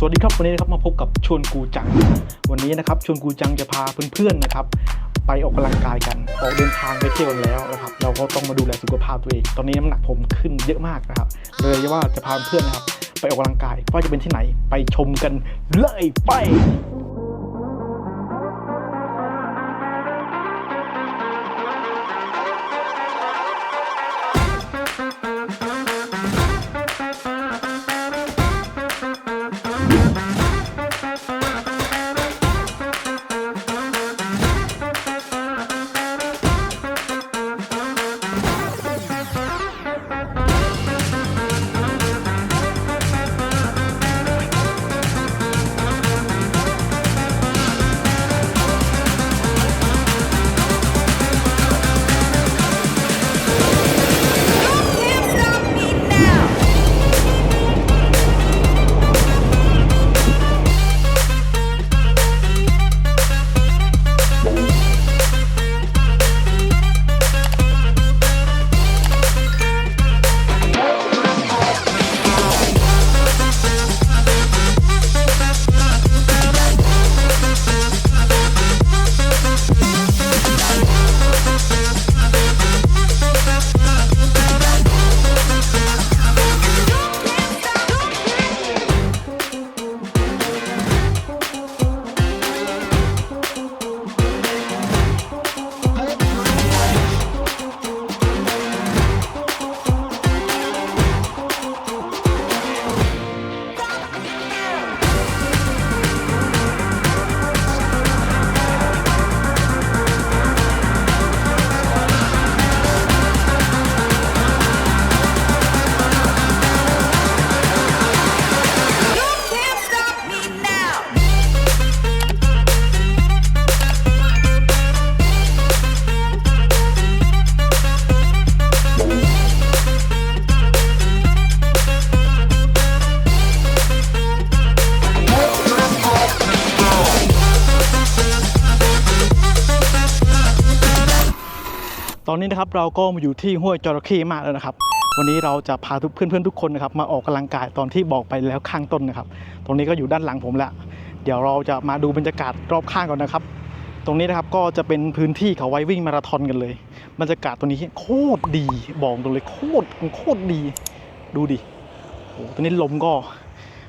สวัสดีครับวันนี้นะครับมาพบกับชวนกูจัง วันนี้นะครับชวนกูจังจะพาเพื่อนๆนะครับ ไปออกกำลังกายกันออกเดินทางไปเที่ยวแล้วนะครับ เราก็ต้องมาดูแลสุขภาพตัวเองตอนนี้น้ำหนักผมขึ้นเยอะมากนะครับ เลยว่าจะพาเพื่อนนะครับ ไปออกกำลังกายว่าจะเป็นที่ไหนไปชมกันเลยไป ครับเราก็มาอยู่ที่ห้วยจระเข้มากแล้วนะครับ วันนี้เราจะพาทุกเพื่อนๆทุกคนนะครับมาออกกำลังกายตอนที่บอกไปแล้วข้างต้นนะครับ ตรงนี้ก็อยู่ด้านหลังผมแล้วเดี๋ยวเราจะมาดูบรรยากาศรอบข้างก่อนนะครับ ตรงนี้นะครับก็จะเป็นพื้นที่เขาไว้วิ่งมาราธอนกันเลย บรรยากาศตรงนี้โคตรดีบอกตรงเลยโคตรโคตรดี ดูดิโอ้ตอนนี้ลมก็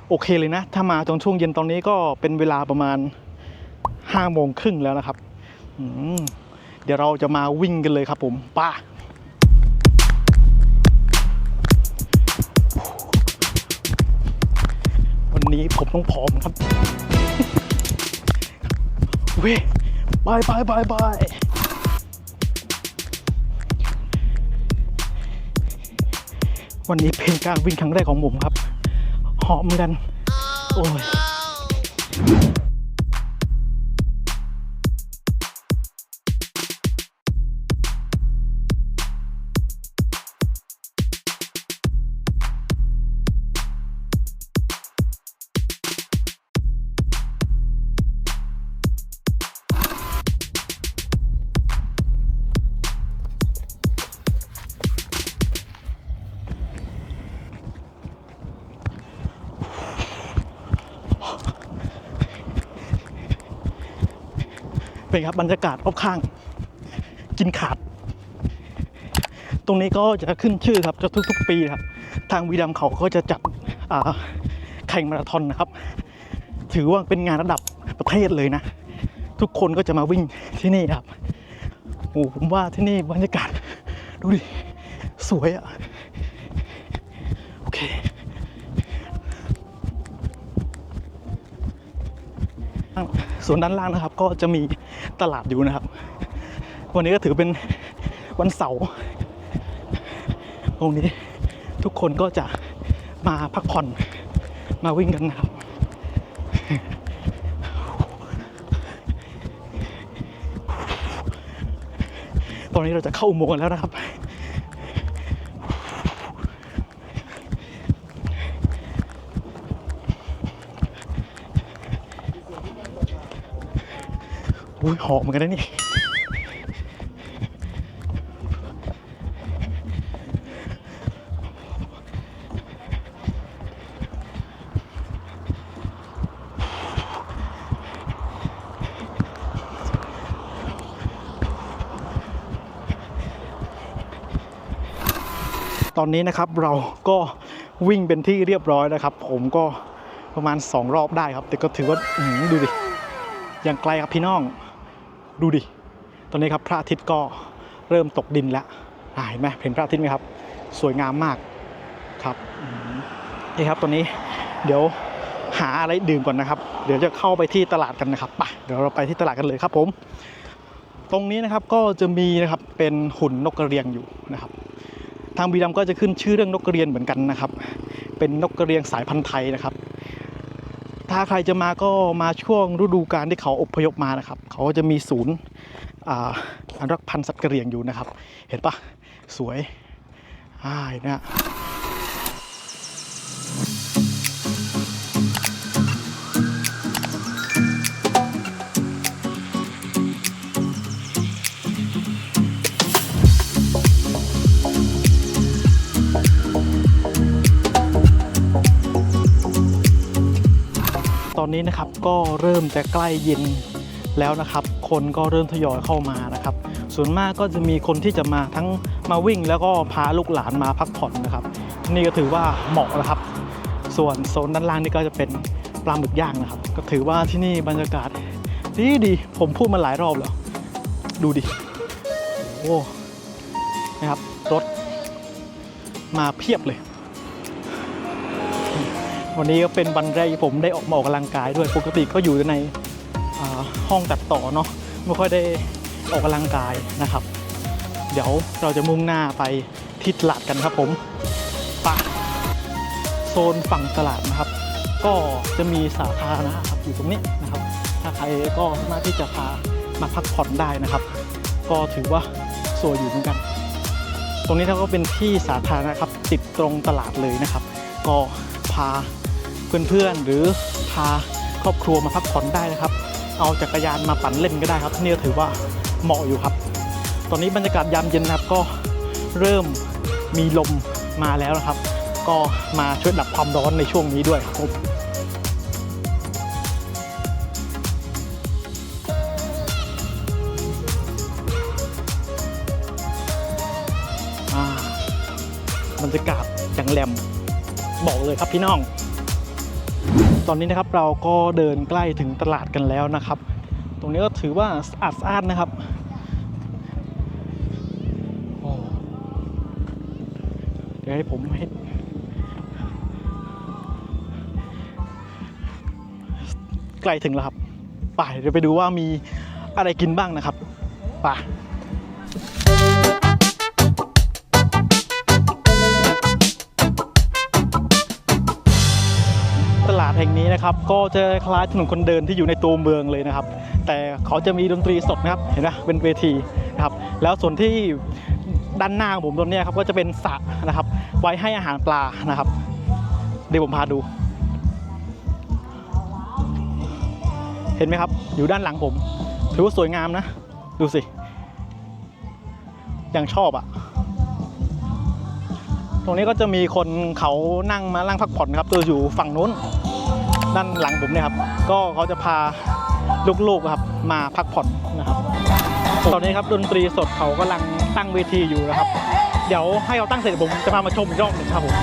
โอเคเลยนะ ถ้ามาตอนช่วงเย็นตอนนี้ก็เป็นเวลาประมาณห้าโมงครึ่งแล้วนะครับ อืม เดี๋ยวเราจะมาวิ่งกันเลยครับผมป้าวันนี้ผมต้องผอมครับเว้ยบายบายบายบายวันนี้เป็นการวิ่งครั้งแรกของผมครับ หอมกัน โอ้ย เป็นครับบรรยากาศรอบข้าง กินขาด ตรงนี้ก็จะขึ้นชื่อครับจะทุก ๆ ปีครับ ทางวีดัมเขาก็จะจัดแข่งมาราธอนนะครับ ถือว่าเป็นงานระดับประเทศเลยนะ ทุกคนก็จะมาวิ่งที่นี่ครับโอ้ผมว่าที่นี่บรรยากาศดูดิ สวยอะโส่วนด้านล่างนะครับ ก็จะมีตลาดอยู่นะครับ วันนี้ก็ถือเป็นวันเสาร์ตรงนี้ทุกคนก็จะมาพักผ่อนมาวิ่งกันนะครับ ตอนนี้เราจะเข้าอุโมงค์แล้วนะครับ้ยหอบเหมือนกันนะนี่ตอนนี้นะครับเราก็วิ่งเป็นที่เรียบร้อยนะครับ ผมก็ประมาณ 2 รอบได้ครับ แต่ก็ถือว่าดูดิยังไกลครับพี่น้อง ดูดิ ตอนนี้ครับพระอาทิตย์ก็เริ่มตกดินแล้วเห็นไหมเห็นพระอาทิตย์ไหมครับ สวยงามมากครับนี่ครับตอนนี้เดี๋ยวหาอะไรดื่มก่อนนะครับ เดี๋ยวจะเข้าไปที่ตลาดกันนะครับไปเดี๋ยวเราไปที่ตลาดกันเลยครับผม ตรงนี้นะครับก็จะมีนะครับเป็นหุ่นนกกระเรียงอยู่นะครับ ทางบุรีรัมก็จะขึ้นชื่อเรื่องนกกระเรียนเหมือนกันนะครับ เป็นนกกระเรียงสายพันธุ์ไทยนะครับ ถ้าใครจะมาก็มาช่วงฤดูการที่เขาอพยพมานะครับ เขาก็จะมีศูนย์อนุรักษ์พันธุ์สัตว์กระเรียงอยู่นะครับ เห็นปะสวยอ่าเห็นไหมฮะ อนนี้นะครับก็เริ่มจะใกล้เย็นแล้วนะครับ คนก็เริ่มทยอยเข้ามานะครับ ส่วนมากก็จะมีคนที่จะมาทั้งมาวิ่งแล้วก็พาลูกหลานมาพักผ่อนนะครับ นี่ก็ถือว่าเหมาะแล้วครับ ส่วนโซนด้านล่างนี่ก็จะเป็นปลาหมึกย่างนะครับ ก็ถือว่าที่นี่บรรยากาศดีดีผมพูดมาหลายรอบแล้ว ดูดิโอ้นะครับรถมาเพียบเลย วันนี้ก็เป็นวันแรกที่ผมได้ออกมาออกกำลังกายด้วยปกติก็อยู่ในห้องตัดต่อเนาะไม่ค่อยได้ออกกำลังกายนะครับ เดี๋ยวเราจะมุ่งหน้าไปที่ตลาดกันครับผมปะโซนฝั่งตลาดนะครับ ก็จะมีสาธารณะครับอยู่ตรงนี้นะครับ ถ้าใครก็สามารถที่จะพามาพักผ่อนได้นะครับ ก็ถือว่าสวยอยู่เหมือนกัน ตรงนี้เราก็เป็นที่สาธารณะครับติดตรงตลาดเลยนะครับ ก็พา เพื่อนๆ หรือพาครอบครัวมาพักผ่อนได้นะครับ เอาจักรยานมาปั่นเล่นก็ได้ครับที่นี่ถือว่าเหมาะอยู่ครับ ตอนนี้บรรยากาศยามเย็นนะครับก็เริ่มมีลมมาแล้วนะครับ ก็มาช่วยดับความร้อนในช่วงนี้ด้วยครับบรรยากาศอย่างแหลมบอกเลยครับพี่น้อง ตอนนี้นะครับเราก็เดินใกล้ถึงตลาดกันแล้วนะครับ ตรงนี้ก็ถือว่าสะอาดสะอาดนะครับโอ้เดี๋ยวให้ผมให้ใกล้ถึงแล้วครับ ไปเดี๋ยวไปดูว่ามีอะไรกินบ้างนะครับ ไป ตลงนี้นะครับ ก็จะคล้ายถนนคนเดินที่อยู่ในตัวเมืองเลยนะครับ แต่เขาจะมีดนตรีสดนะครับเห็นไหมเป็นเวทีนะครับ แล้วส่วนที่ด้านหน้าของผมตรงนี้ครับก็จะเป็นสระนะครับ ไว้ให้อาหารปลานะครับ เดี๋ยวผมพาดู เห็นไหมครับ อยู่ด้านหลังผม ถือว่าสวยงามนะ ดูสิยังชอบอะ่ะตรงนี้ก็จะมีคนเขานั่งมานั่งพักผ่อนครับตัวอยู่ฝั่งนู้น ด้านหลังผมเนี่ยครับ ก็เขาจะพาลูกๆครับมาพักผ่อนนะครับ ตอนนี้ครับดนตรีสดเขากำลังตั้งเวทีอยู่นะครับ เดี๋ยวให้เขาตั้งเสร็จผมจะพามาชมอีกรอบหนึ่งครับผม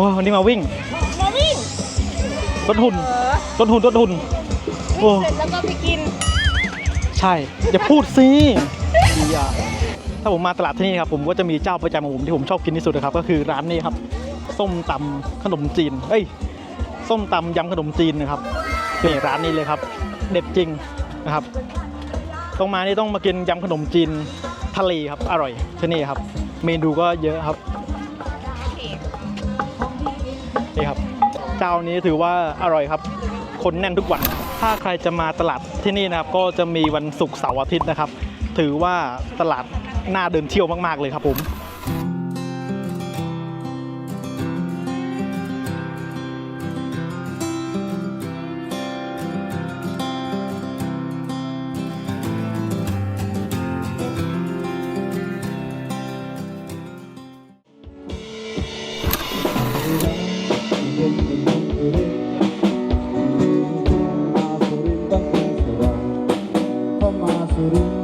อ้ยวันนี้มาวิ่ง มาวิ่งรถหุ่นเออรถหุ่นรถหุ่นโอ้ วิ่งเสร็จแล้วก็ไปกิน ใช่ อย่าพูดสิดีอะถ้าผมมาตลาดที่นี่ครับผมก็จะมีเจ้าประจำของผมที่ผมชอบกินที่สุดนะครับ ก็คือร้านนี้ครับ ส้มตำขนมจีน เอ้ย ส้มตำยำขนมจีนนะครับนี่ร้านนี้เลยครับ เด็ดจริงนะครับ ต้องมานี่ต้องมากินยำขนมจีนทะเลครับ อร่อยที่นี่ครับ เมนูก็เยอะครับ นี่ครับ เจ้านี้ถือว่าอร่อยครับ คนแน่นทุกวัน ถ้าใครจะมาตลาดที่นี่นะครับ ก็จะมีวันศุกร์เสาร์อาทิตย์นะครับ ถือว่าตลาดน่าเดินเที่ยวมากๆเลยครับผม มา